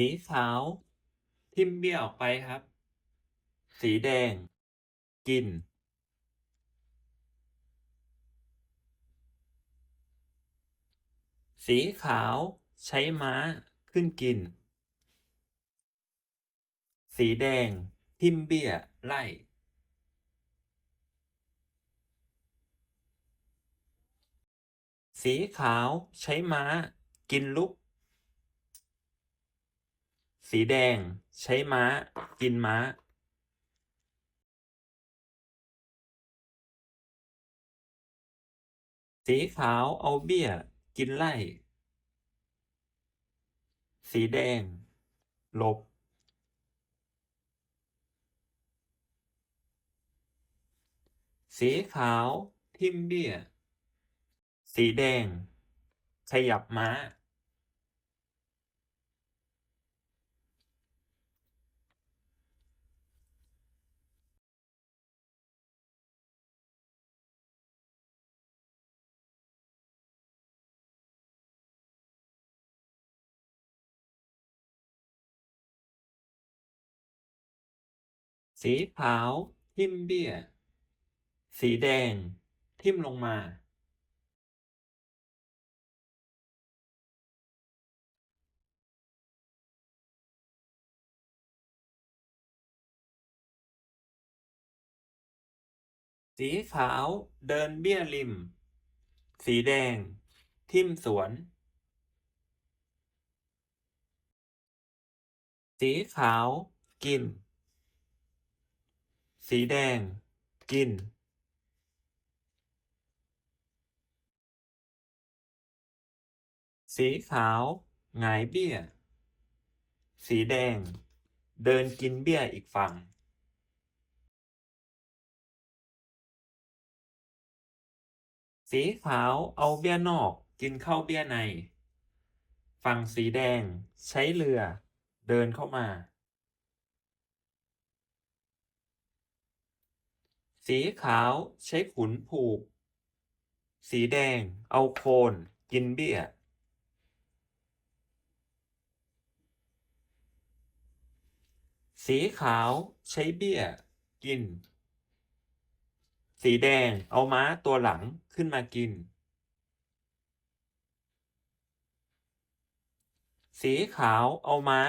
สีขาว ทิมเบี้ยออกไปครับ สีแดง กิน สีขาวใช้ม้าขึ้นกิน สีแดง ทิมเบี้ยไล่สีขาวใช้ม้า กินลุก สีแดง ใช้ม้า กินม้าสีขาวเอาเบี้ย กินไล่ สีแดงหลบ สีขาวทิมเบี้ย สีแดง ขยับม้า สีขาว ทิ่มเบี้ย สีแดง ทิ่มลงมา สีขาวเดินเบี้ยริม สีแดง ทิ่มสวนสีขาว กิน สีแดง กิน สีขาวหงายเบี้ย สีแดง เดินกินเบี้ยอีกฝั่ง สีขาวเอาเบี้ยนอกกินเข้าเบี้ยใน ฝั่งสีแดงใช้เรือ เดินเข้ามา สีขาวใช้ขุนผูก สีแดงเอาโคนกินเบี้ย สีขาวใช้เบี้ย กิน สีแดงเอาม้าตัวหลังขึ้นมากิน สีขาวเอาม้า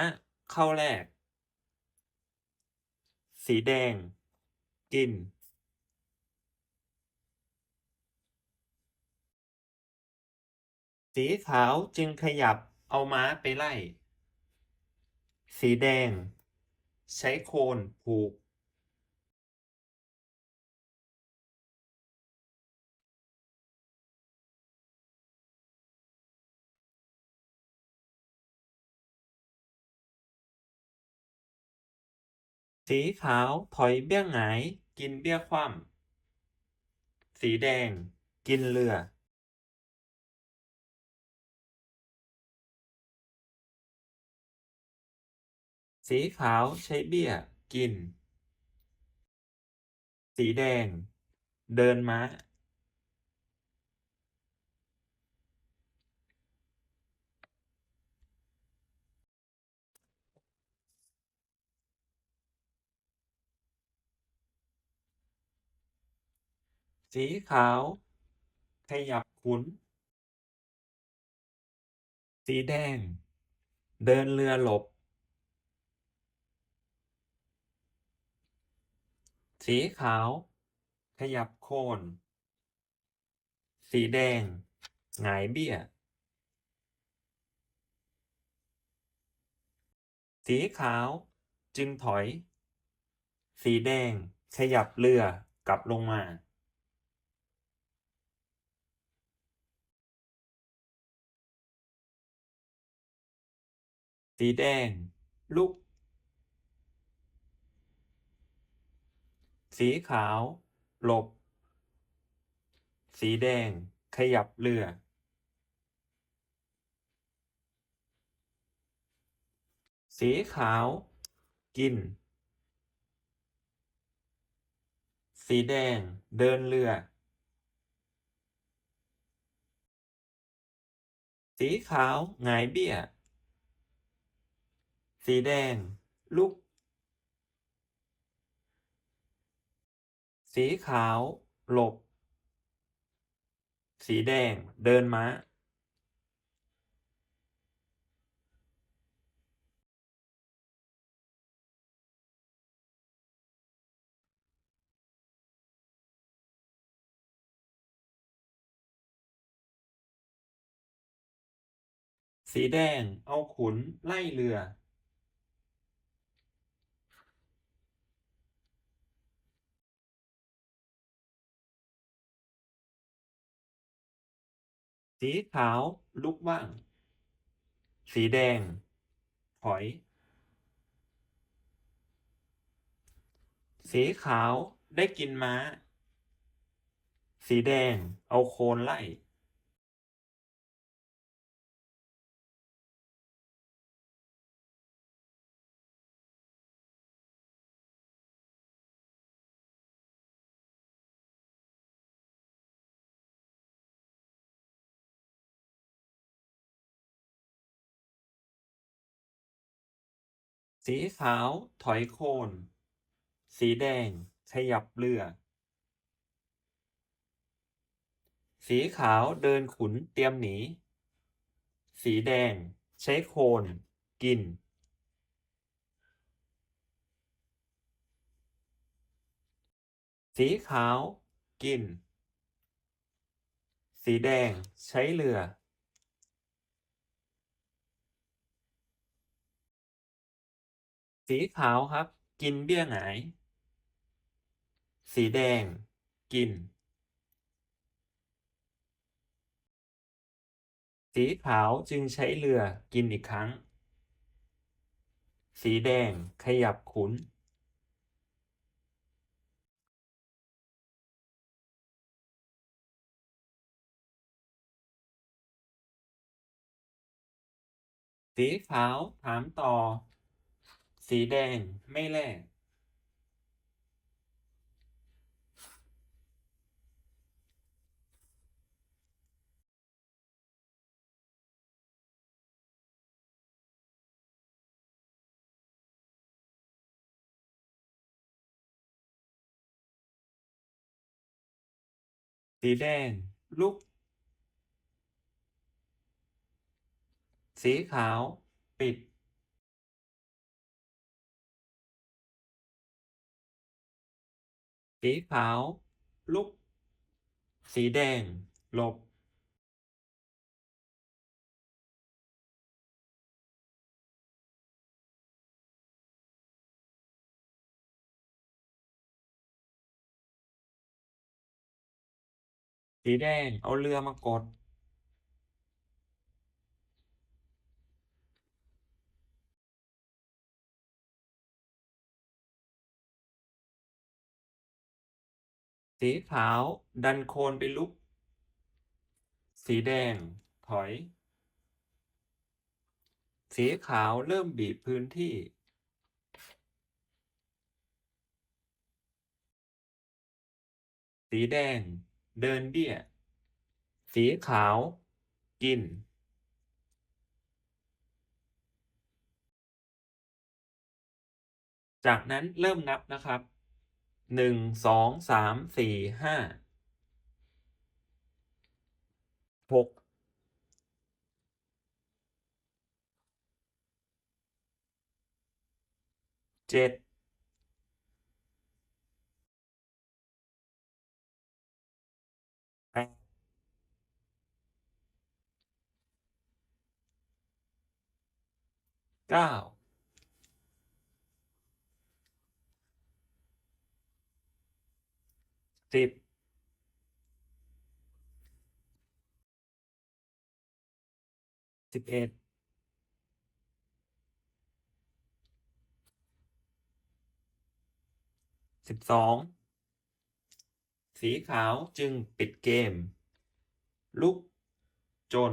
เข้าแลกสีแดง กิน สีขาวจึงขยับเอาม้าไปไล่ สีแดง ใช้โคนผูก สีขาวถอยเบี้ยหงาย กินเบี้ยคว่ำสีแดง กินเรือ สีขาวใช้เบี้ย กิน สีแดง เดินม้า สีขาว ขยับขุน สีแดง เดินเรือหลบ สีขาว ขยับโคน สีแดง หงายเบี้ย สีขาว จึงถอย สีแดง ขยับเรือกลับลงมา สีแดง ลุก สีขาว หลบ สีแดง ขยับเรือ สีขาว กิน สีแดง เดินเรือ สีขาวหงายเบี้ย สีแดง ลุก สีขาว หลบ สีแดง เดินม้า สีแดง เอาขุน ไล่เรือ สีขาวลุกว่าง สีแดง ถอย สีขาวได้กินม้า สีแดงเอาโคนไล่ สีขาวถอยโคน สีแดงขยับเรือ สีขาวเดินขุนเตรียมหนี สีแดงใช้โคน กิน สีขาว กิน สีแดงใช้เรือ สีขาวครับ กินเบี้ยหงาย สีแดง กิน สีขาวจึงใช้เรือกินอีกครั้ง สีแดงขยับขุน สีขาวถามต่อ สีแดงไม่แลกสีแดง ลุก สีขาว ปิด สีขาว ลุก สีแดง หลบสีแดงเอาเรือมากด สีขาวดันโคนไปลุก สีแดง ถอย สีขาวเริ่มบีบพื้นที่ สีแดง เดินเบี้ย สีขาว กิน จากนั้นเริ่มนับนะครับ หนึ่งสองสามสี่ห้าหกเจ็ดแปดเก้า สิบสิบเอ็ดสิบสองสีขาวจึงปิดเกม ลุกจน